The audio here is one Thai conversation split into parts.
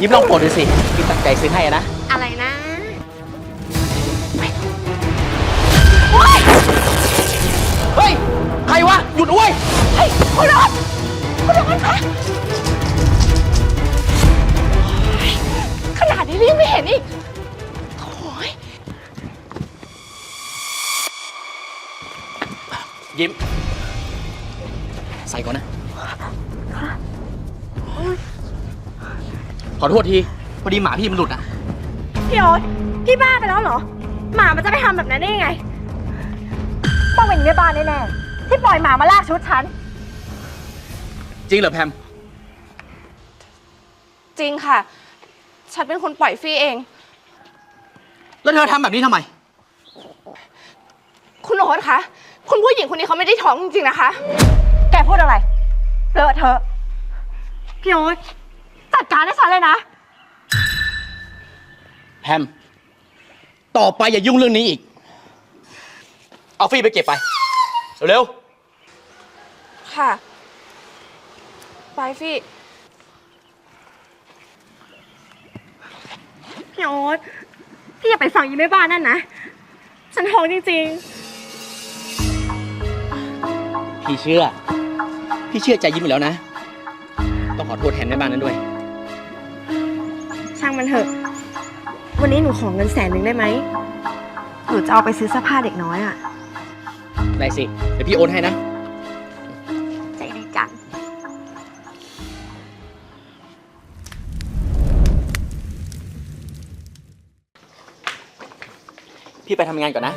ยิ้มลองโปรดดูสิพี่ตั้งใจซื้อให้อะนะ อะไรนะเฮ้ย ใครวะ หยุดด้วยเฮ้ยคุณรถคุณรถคะ ขอโทษที พอดีหมาพี่มันหลุดอะ พี่โอ๊ตพี่บ้าไปแล้วเหรอ หมามันจะไปทำแบบนั้นได้ยังไง ต้องเป็นแม่บ้านแน่ๆที่ปล่อยหมามาลากชุดฉัน จริงเหรอแพม จริงค่ะ ฉันเป็นคนปล่อยฟี่เอง แล้วเธอทำแบบนี้ทำไม คุณโอ๊ตคะ คุณผู้หญิงคนนี้เขาไม่ได้ท้องจริงๆนะคะ แกพูดอะไรเลอะเทอะพี่โอ๊ตจัดการให้ฉันเลยนะแพมต่อไปอย่ายุ่งเรื่องนี้อีก เอาฟี่ไปเก็บไป เร็วค่ะ ไปฟี่ พี่โอ๊ตพี่อย่าไปฟังยีแม่บ้านนั่นนะ ฉันท้องจริงๆ พี่เชื่อ พี่เชื่อใจยิ้มอยู่แล้วนะ ต้องขอโทษแทนแม่บ้านนั้นด้วยๆช่าง มันเถอะ วันนี้หนูขอเงินแสนหนึ่งได้ไหม หนูจะเอาไปซื้อเสื้อผ้าเด็กน้อยอะได้สิ เดี๋ยวพี่โอนให้นะ ใจดีจัง พี่ไปทำงานก่อนนะ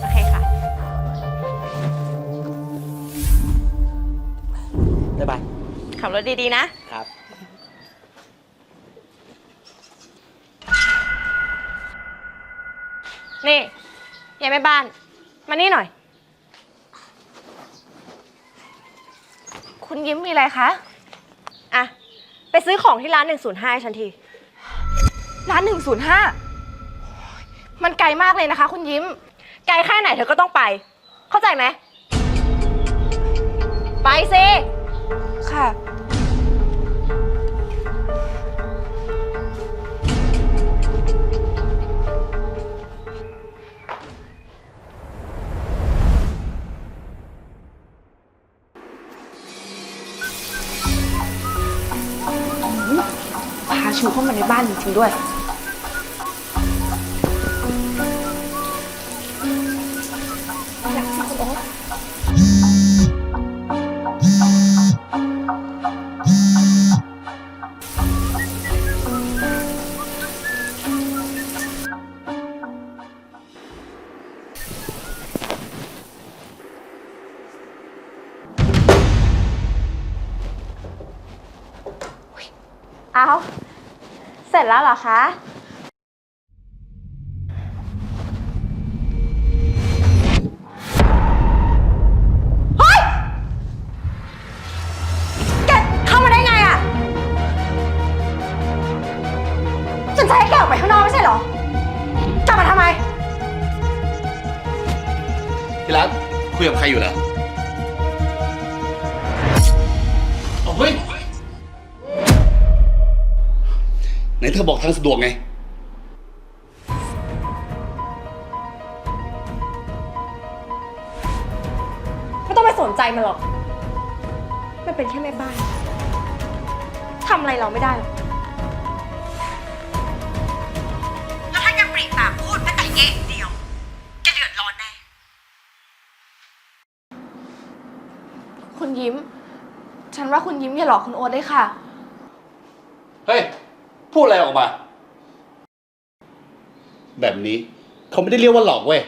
โอเคค่ะ บ๊ายบาย ขับรถดีๆนะ ครับ นี่ยายแม่บ้าน มานี่หน่อย คุณยิ้มมีอะไรคะอะไปซื้อของที่ร้าน 105ให้ฉันที ร้านหนึ่งศูนย์ห้ามันไกลมากเลยนะคะ คุณยิ้ม ไกลแค่ไหนเธอก็ต้องไป เข้าใจไหม ไปสิ ค่ะ ในบ้านจริงๆด้วย เอา เสร็จแล้วเหรอคะ เฮ้ย แกเข้ามาได้ไงอะฉันจะให้แกออกไปข้างนอกไม่ใช่เหรอกลับมาทำไมที่รักคุยกับใครอยู่เหรอเอาเฮ้ย ไหนเธอบอกทางสะดวกไง ไม่ต้องไปสนใจมันหรอก มันเป็นแค่แม่บ้านทำอะไรเราไม่ได้หรอกแล้วถ้าแกปรีปากพูดแม้แต่เอ๊ะเดียวแกเดือดร้อนแน่ คุณยิ้ม ฉันว่าคุณยิ้มอย่าหลอกคุณโอ๊ตเลยค่ะ เฮ้ย พูดอะไรออกมา แบบนี้ เขาไม่ได้เรียกว่าหลอกเว้ย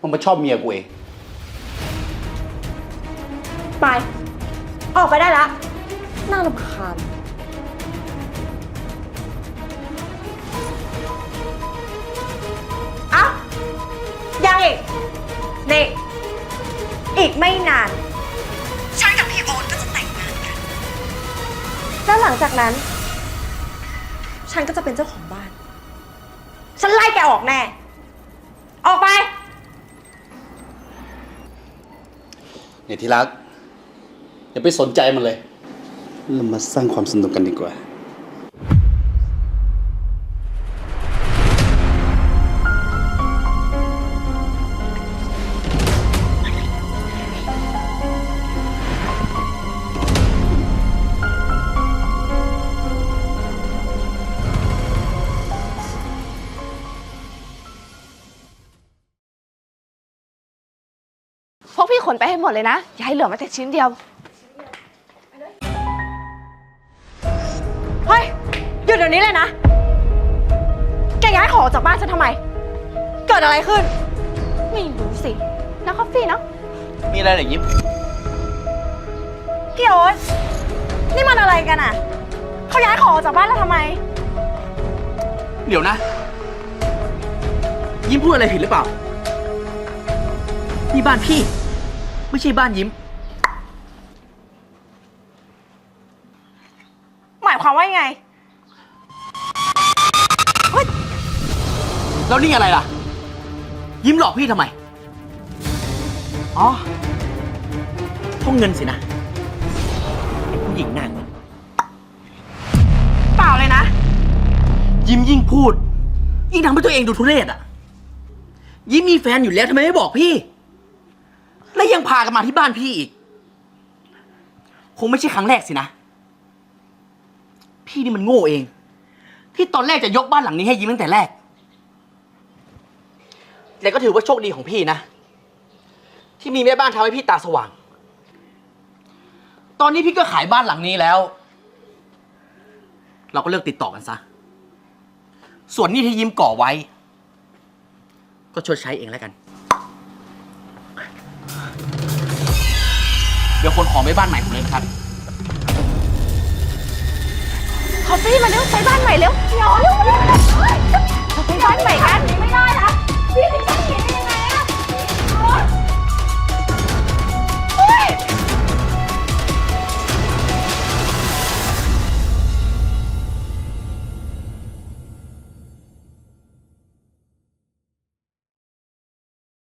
มันมาชอบเมียกูเอง ไป ออกไปได้ละ น่ารำคาญ เอ้ายังอีกนี่อีกไม่นาน ฉันกับพี่โอ๊ตก็จะแต่งงานกัน แล้วหลังจากนั้น ฉันก็จะเป็นเจ้าของบ้าน ฉันไล่แกออกแน่ ออกไป เนี่ยที่รักอย่าไปสนใจมันเลย เรามาสร้างความสนุกกันดีกว่า วกพี่ขนไปให้หมดเลยนะ อย่าให้เหลือแม้แต่ชิ้นเดียว เฮ้ยหยุดเดี๋ยวนี้เลยนะ แกย้ายของออกจากบ้านฉันทำไม เกิดอะไรขึ้น ไม่รู้สินะคอฟฟี่เนาะมีอะไรเหรอยิ้ม พี่โอ๊ตนี่มันอะไรกันอะ เขาย้ายของออกจากบ้านแล้วทำไม เดี๋ยวนะ ยิ้มพูดอะไรผิดหรือเปล่า นี่บ้านพี่ ไม่ใช่บ้านยิ้ม หมายความว่ายังไง แล้วนี่อะไรล่ะ ยิ้มหลอกพี่ทำไม อ๋อเพราะเงินสินะไอ้ผู้หญิงหน้าเงิน เปล่าเลยนะ ยิ้มยิ่งพูด ยิ่งทำให้ตัวเองดูทุเรศอะ ยิ้มมีแฟนอยู่แล้วทำไมไม่บอกพี่ และยังพากันมาที่บ้านพี่อีก คงไม่ใช่ครั้งแรกสินะ พี่นี่มันโง่เอง ที่ตอนแรกจะยกบ้านหลังนี้ให้ยิ้มตั้งแต่แรก แต่ก็ถือว่าโชคดีของพี่นะ ที่มีแม่บ้านทำให้พี่ตาสว่าง ตอนนี้พี่ก็ขายบ้านหลังนี้แล้ว เราก็เลิกติดต่อกันซะ ส่วนหนี้ที่ยิ้มก่อไว้ ก็ชดใช้เองแล้วกัน ดี๋ยวคนของไปบ้านใหม่ผมเลยนะครับ คอฟฟี่มาเร็วไปบ้านใหม่เร็วเดี๋ยวเร็วเร็วเฮ้ยจะไปบ้านใหม่กันไม่ได้นะพี่ไม่ได้